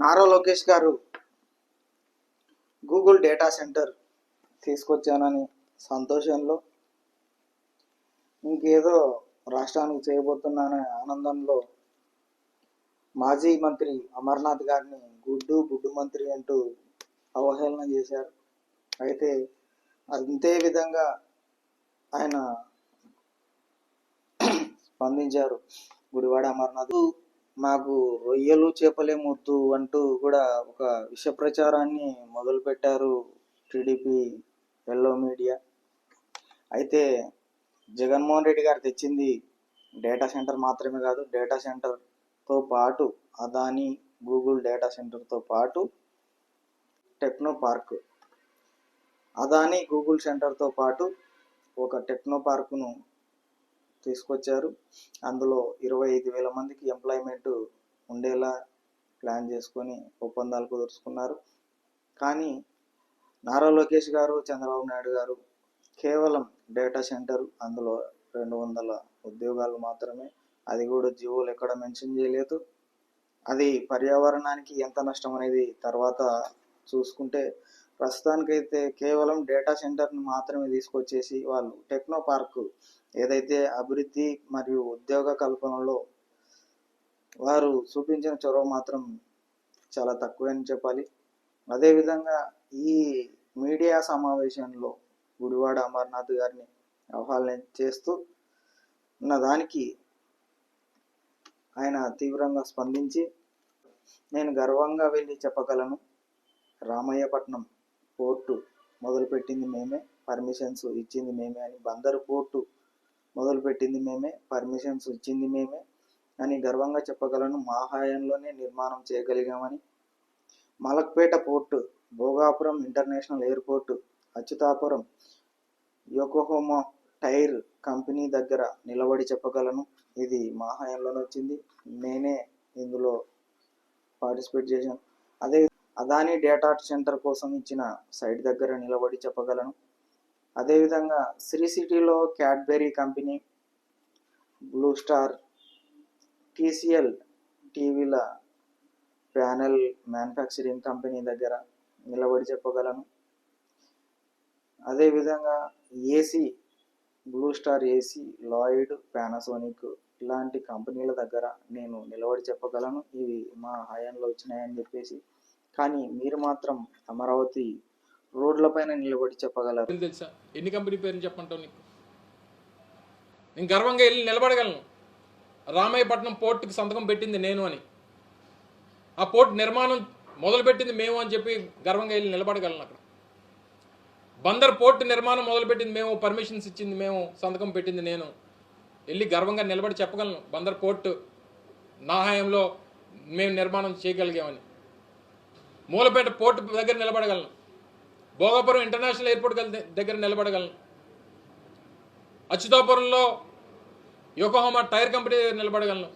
నారా లోకేష్ గారు Google data centre తీసుకొచ్చానని సంతోషంలో ఇంకేదో రాష్ట్రానికి చేయబోతున్నాననే ఆనందంలో మాజీ మంత్రి అమర్నాథ్ గారిని గుడ్డు గుడ్డు మంత్రి అంటూ అవహేళన చేశారు. అయితే అంతే విధంగా ఆయన స్పందించారు గుడివాడ అమర్నాథ్. మాకు రొయ్యలు చేపలే ముద్దు అంటూ కూడా ఒక విష ప్రచారాన్ని మొదలుపెట్టారు టీడీపీ ఎల్లో మీడియా. అయితే జగన్మోహన్ రెడ్డి గారు తెచ్చింది డేటా సెంటర్ మాత్రమే కాదు డేటా సెంటర్తో పాటు అదాని గూగుల్ డేటా సెంటర్తో పాటు టెక్నో పార్క్. అదాని గూగుల్ సెంటర్తో పాటు ఒక టెక్నో పార్కును తీసుకొచ్చారు. అందులో ఇరవై ఐదు వేల మందికి ఎంప్లాయ్మెంట్ ఉండేలా ప్లాన్ చేసుకొని ఒప్పందాలు కుదుర్చుకున్నారు. కానీ నారా లోకేష్ గారు చంద్రబాబు నాయుడు గారు కేవలం డేటా సెంటర్ అందులో రెండు వందల ఉద్యోగాలు మాత్రమే. అది కూడా జీవోలు ఎక్కడ మెన్షన్ చేయలేదు. అది పర్యావరణానికి ఎంత నష్టం అనేది తర్వాత చూసుకుంటే ప్రస్తుతానికైతే కేవలం డేటా సెంటర్ని మాత్రమే తీసుకొచ్చేసి వాళ్ళు టెక్నో పార్క్ ఏదైతే అభివృద్ధి మరియు ఉద్యోగ కల్పనలో వారు చూపించిన చొరవ మాత్రం చాలా తక్కువని చెప్పాలి. అదేవిధంగా ఈ మీడియా సమావేశంలో గుడివాడ అమర్నాథ్ గారిని ఆహ్వానం చేస్తూ ఉన్న దానికి ఆయన తీవ్రంగా స్పందించి నేను గర్వంగా వెళ్ళి చెప్పగలను. రామయ్యపట్నం పోర్టు మొదలుపెట్టింది మేమే పర్మిషన్స్ ఇచ్చింది మేమే అని బందరు పోర్టు మొదలుపెట్టింది మేమే పర్మిషన్స్ ఇచ్చింది మేమే అని గర్వంగా చెప్పగలను మా హయాంలోనే నిర్మాణం చేయగలిగామని. Malakpet port Bhogapuram international airport Achyutapuram Yokohama tyre company దగ్గర నిలబడి చెప్పగలను. ఇది మా హయాంలోనే వచ్చింది నేనే ఇందులో పార్టిసిపేట్ చేశాను. అదే అదాని డేటా సెంటర్ కోసం ఇచ్చిన సైట్ దగ్గర నిలబడి చెప్పగలను. అదేవిధంగా శ్రీ సిటీలో Cadbury company Blue Star TCL టీవీల ప్యానెల్ మ్యానుఫ్యాక్చరింగ్ కంపెనీ దగ్గర నిలబడి చెప్పగలను. అదేవిధంగా AC Blue Star AC Lloyd Panasonic ఇలాంటి కంపెనీల దగ్గర నేను నిలబడి చెప్పగలను. ఇవి మా హయాంలో వచ్చినాయని చెప్పేసి కానీ మీరు మాత్రం అమరావతి రోడ్లపైన నిలబడి చెప్పగలరు. తెలుసా? ఎన్ని కంపెనీ పేరు చెప్పంటావు నీకు? నేను గర్వంగా వెళ్ళి నిలబడగలను. రామాయపట్నం పోర్టుకి సంతకం పెట్టింది నేను అని. ఆ పోర్ట్ నిర్మాణం మొదలుపెట్టింది మేము అని చెప్పి గర్వంగా వెళ్ళి నిలబడగలను అక్కడ. బందర్ పోర్ట్ నిర్మాణం మొదలుపెట్టింది మేము పర్మిషన్స్ ఇచ్చింది మేము సంతకం పెట్టింది నేను. వెళ్ళి గర్వంగా నిలబడి చెప్పగలను. బందర్ పోర్టు నా హయాంలో మేము నిర్మాణం చేయగలిగామని. మూలపేట పోర్టు దగ్గర నిలబడగలను. భోగాపురం ఇంటర్నేషనల్ ఎయిర్పోర్ట్ దగ్గర నిలబడగలను. అచ్యుతాపురంలో యోకోహోమా టైర్ కంపెనీ దగ్గర నిలబడగలను.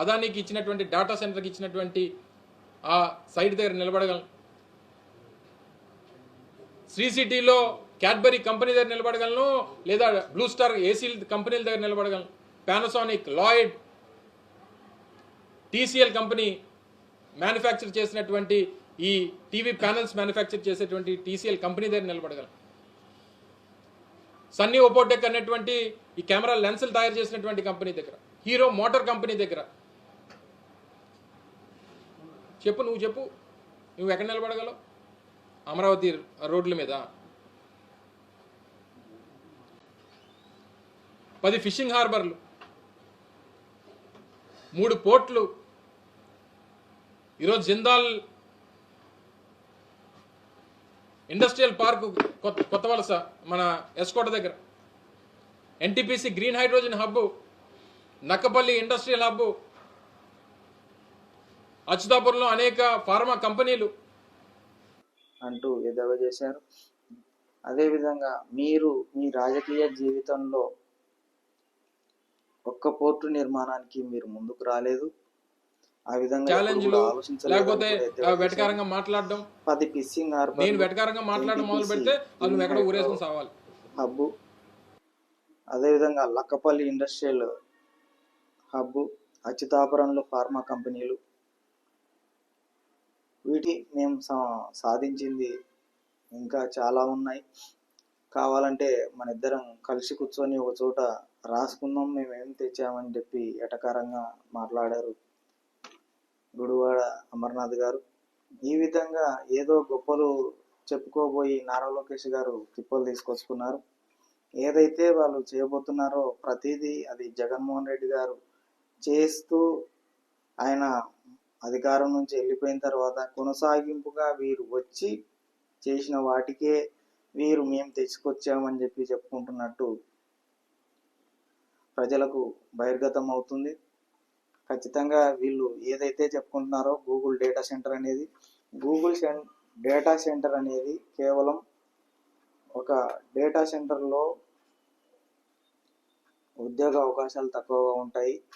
అదానికి ఇచ్చినటువంటి డేటా సెంటర్కి ఇచ్చినటువంటి ఆ సైట్ దగ్గర నిలబడగలను. శ్రీ సిటీలో క్యాడ్బరీ కంపెనీ దగ్గర నిలబడగలను లేదా బ్లూ స్టార్ ఏసీ కంపెనీల దగ్గర నిలబడగలను. Panasonic Lloyd TCL company manufacture చేసినటువంటి ఈ టీవీ ప్యానల్స్ మ్యానుఫ్యాక్చర్ చేసేటువంటి టీసీఎల్ కంపెనీ దగ్గర నిలబడగలం. సన్నీ ఒపోటెక్ అనేటువంటి ఈ కెమెరా లెన్సులు తయారు చేసినటువంటి కంపెనీ దగ్గర హీరో మోటార్ కంపెనీ దగ్గర. చెప్పు నువ్వు చెప్పు. నువ్వు ఎక్కడ నిలబడగలవు? అమరావతి రోడ్ల మీద. పది ఫిషింగ్ హార్బర్లు. మూడు పోర్ట్లు. ఈరోజు జిందాల్ ఇండస్ట్రియల్ పార్క్ కొత్త కొత్త వలస మన ఎస్కోట దగ్గర. NTPC green hydrogen hub Nakkapalli industrial hub అచ్యుతాపురంలో అనేక ఫార్మా కంపెనీలు. అంటూ ఎదవ చేశారు. అదేవిధంగా మీరు మీ రాజకీయ జీవితంలో ఒక్క పోర్టు నిర్మాణానికి మీరు ముందుకు రాలేదు. ఆ విధంగా ఛాలెంజ్లు లేకపోతే. వెటకారంగా మాట్లాడడం పది హార్బర్ నేను వెటకారంగా మాట్లాడడం మొదలు పెడితే నువ్వు ఎక్కడ ఊరేసుకుని సావాలి. హబ్బు. అదేవిధంగా లక్కపల్లి ఇండస్ట్రియల్ హబ్బు అచ్యుతాపురంలో ఫార్మా కంపెనీలు. వీటి మేము సాధించింది ఇంకా చాలా ఉన్నాయి. కావాలంటే మన ఇద్దరం కలిసి కూర్చొని ఒక చోట రాసుకుందాం మేము ఏం తెచ్చామని చెప్పి ఎటకారంగా మాట్లాడారు. గుడివాడ అమర్నాథ్ గారు. ఈ విధంగా ఏదో గొప్పలు చెప్పుకోబోయి నారా లోకేష్ గారు తిప్పలు తీసుకొచ్చుకున్నారు. ఏదైతే వాళ్ళు చేయబోతున్నారో ప్రతిదీ అది జగన్మోహన్ రెడ్డి గారు చేస్తూ ఆయన అధికారం నుంచి వెళ్ళిపోయిన తర్వాత కొనసాగింపుగా వీరు వచ్చి చేసిన వాటికే వీరు మేము తెచ్చుకొచ్చామని చెప్పి చెప్పుకుంటున్నట్టు ప్రజలకు బహిర్గతం అవుతుంది. ఖచ్చితంగా వీళ్ళు ఏదైతే చెప్పుకుంటున్నారో గూగుల్ డేటా సెంటర్ అనేది గూగుల్ సెన్ డేటా సెంటర్ అనేది కేవలం ఒక డేటా సెంటర్లో ఉద్యోగ అవకాశాలు తక్కువగా ఉంటాయి.